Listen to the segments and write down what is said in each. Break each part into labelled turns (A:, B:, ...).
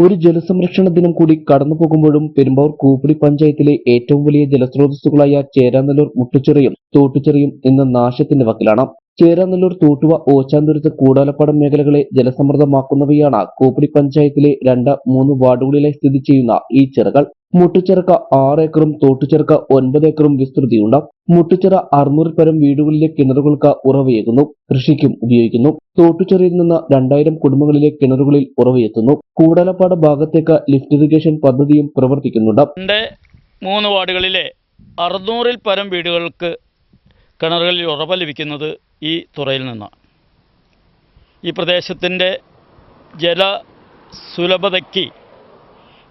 A: ഒരു ജലസംരക്ഷണ ദിനം കൂടി കടന്നു പോകുമ്പോഴും പെരുമ്പാവൂർ കൂപ്പടി പഞ്ചായത്തിലെ ഏറ്റവും വലിയ ജലസ്രോതസ്സുകളായ ചേരാനല്ലൂർ മുട്ടുചെറിയും തോട്ടുചെറിയും ഇന്ന് നാശത്തിന്റെ വക്കിലാണ്. ചേരാനല്ലൂർ തൂട്ടുവ ഓച്ചാന്തുരുത്ത് കൂടാലപ്പാടം മേഖലകളെ ജലസമൃദ്ധമാക്കുന്നവയാണ് കൂപ്പടി പഞ്ചായത്തിലെ രണ്ട് മൂന്ന് വാർഡുകളിലായി സ്ഥിതി ചെയ്യുന്ന ഈ ചിറകൾ. മുട്ടുചിറക്ക ആറ് ഏക്കറും തോട്ടുചിറക്ക ഒൻപത് ഏക്കറും വിസ്തൃതിയുണ്ട്. മുട്ടുചിറ അറുന്നൂറിൽ പരം വീടുകളിലെ കിണറുകൾക്ക് ഉറവയേകുന്നു കൃഷിക്കും ഉപയോഗിക്കുന്നു. തോട്ടുചിറയിൽ നിന്ന് രണ്ടായിരം കുടുംബങ്ങളിലെ കിണറുകളിൽ ഉറവയെത്തുന്നു കൂടാലപ്പാട് ഭാഗത്തേക്ക് ലിഫ്റ്റ് ഇറിഗേഷൻ പദ്ധതിയും പ്രവർത്തിക്കുന്നുണ്ട്.
B: മൂന്ന് വാർഡുകളിലെ അറുന്നൂറിൽ പരം വീടുകൾക്ക് കിണറുകളിൽ ഉറവ ലഭിക്കുന്നത് ഈ തുറയിൽ നിന്ന്. ഈ പ്രദേശത്തിന്റെ ജല സുലഭതയ്ക്ക്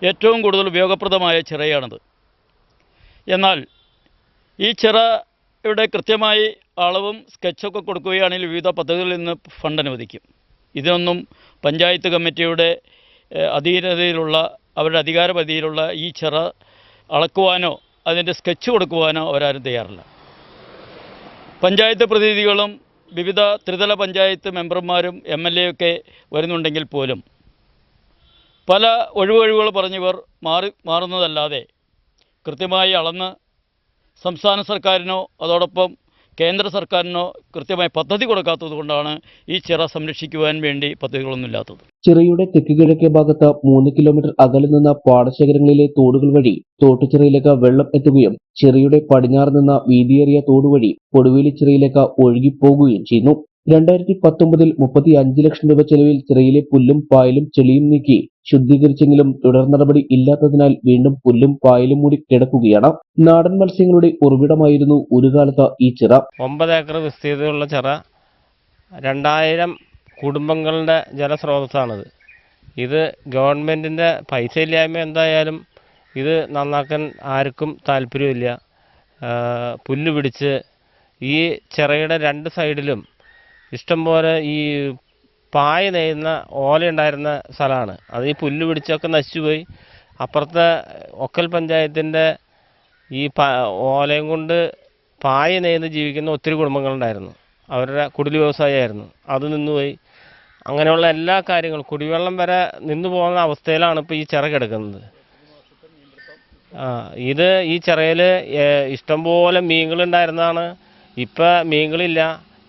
B: ഏറ്റവും കൂടുതൽ ഉപയോഗപ്രദമായ ചിറയാണത്. എന്നാൽ ഈ ചിറയുടെ കൃത്യമായി അളവും സ്കെച്ചൊക്കെ കൊടുക്കുകയാണെങ്കിൽ വിവിധ പദ്ധതികളിൽ നിന്ന് ഫണ്ട് അനുവദിക്കും. ഇതിനൊന്നും പഞ്ചായത്ത് കമ്മിറ്റിയുടെ അധീനതയിലുള്ള അവരുടെ അധികാരപരിധിയിലുള്ള ഈ ചിറ അളക്കുവാനോ അതിന്റെ സ്കെച്ച് കൊടുക്കുവാനോ അവരാരും തയ്യാറില്ല. പഞ്ചായത്ത് പ്രതിനിധികളും വിവിധ ത്രിതല പഞ്ചായത്ത് മെമ്പർമാരും എം എൽ എ ഒക്കെ വരുന്നുണ്ടെങ്കിൽ പോലും പല ഒഴിവൊഴിവുകൾ പറഞ്ഞിവർ മാറി മാറുന്നതല്ലാതെ കൃത്യമായി അളന്ന് സംസ്ഥാന സർക്കാരിനോ അതോടൊപ്പം കേന്ദ്ര സർക്കാരിനോ കൃത്യമായ പദ്ധതി കൊടുക്കാത്തത് കൊണ്ടാണ് ഈ ചിറ സംരക്ഷിക്കുവാൻ വേണ്ടി പദ്ധതികളൊന്നുമില്ലാത്തത്
A: ചിറയുടെ തെക്ക് കിഴക്കേ ഭാഗത്ത് മൂന്ന് കിലോമീറ്റർ അകലെ നിന്ന് പാടശേഖരങ്ങളിലെ തോടുകൾ വഴി തോട്ടുചിറയിലേക്ക് വെള്ളം എത്തുകയും ചിറയുടെ പടിഞ്ഞാറ് നിന്ന് വീതിയേറിയ തോട് വഴി കൊടുവേലിച്ചിറയിലേക്ക് ഒഴുകിപ്പോകുകയും ചെയ്യുന്നു. രണ്ടായിരത്തി പത്തൊമ്പതിൽ മുപ്പത്തി അഞ്ച് ലക്ഷം രൂപ ചെലവിൽ ചിറയിലെ പുല്ലും പായലും ചെളിയും നീക്കി ശുദ്ധീകരിച്ചെങ്കിലും തുടർ നടപടി ഇല്ലാത്തതിനാൽ വീണ്ടും പുല്ലും പായലും കൂടി കിടക്കുകയാണ്. നാടൻ മത്സ്യങ്ങളുടെ ഉറവിടമായിരുന്നു ഒരു കാലത്ത് ഈ ചിറ.
C: ഒമ്പത് ഏക്കർ വിസ്തീർണമുള്ള ചിറ രണ്ടായിരം കുടുംബങ്ങളുടെ ജലസ്രോതസ്സാണിത്. ഇത് ഗവൺമെന്റിന്റെ പൈസ ഇല്ലായ്മ എന്തായാലും ഇത് നന്നാക്കാൻ ആർക്കും താല്പര്യമില്ല. പുല്ല് പിടിച്ച് ഈ ചിറയുടെ രണ്ട് സൈഡിലും ഇഷ്ടംപോലെ ഈ പായ നെയ്യുന്ന ഓല ഉണ്ടായിരുന്ന സ്ഥലമാണ്. അത് ഈ പുല്ല് പിടിച്ചൊക്കെ നശിച്ചുപോയി അപ്പുറത്തെ ഒക്കൽ പഞ്ചായത്തിന്റെ ഈ ഓലയും കൊണ്ട് പായ നെയ്ത് ജീവിക്കുന്ന ഒത്തിരി കുടുംബങ്ങളുണ്ടായിരുന്നു. അവരുടെ കുടിൽ വ്യവസായമായിരുന്നു അത് നിന്നുപോയി. അങ്ങനെയുള്ള എല്ലാ കാര്യങ്ങളും കുടിവെള്ളം വരെ നിന്നു പോകുന്ന അവസ്ഥയിലാണ് ഇപ്പോൾ ഈ ചിറകെടുക്കുന്നത് ഇത് ഈ ചിറയിൽ ഇഷ്ടംപോലെ മീനുകളുണ്ടായിരുന്നതാണ് ഇപ്പം മീനുകളില്ല.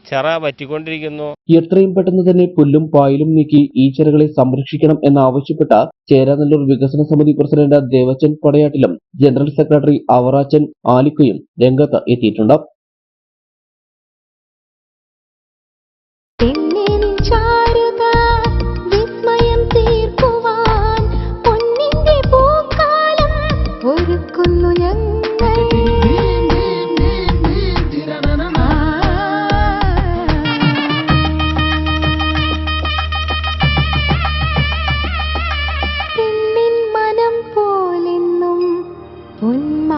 C: ചിറ പറ്റിക്കൊണ്ടിരിക്കുന്നു.
A: എത്രയും പെട്ടെന്ന് തന്നെ പുല്ലും പായലും നീക്കി ഈ ചെറകളെ സംരക്ഷിക്കണം എന്നാവശ്യപ്പെട്ട ചേരാനല്ലൂർ വികസന സമിതി പ്രസിഡന്റ് ദേവച്ചൻ പടയാട്ടിലും ജനറൽ സെക്രട്ടറി അവറാച്ചൻ ആലിക്കയും രംഗത്ത് എത്തിയിട്ടുണ്ട്.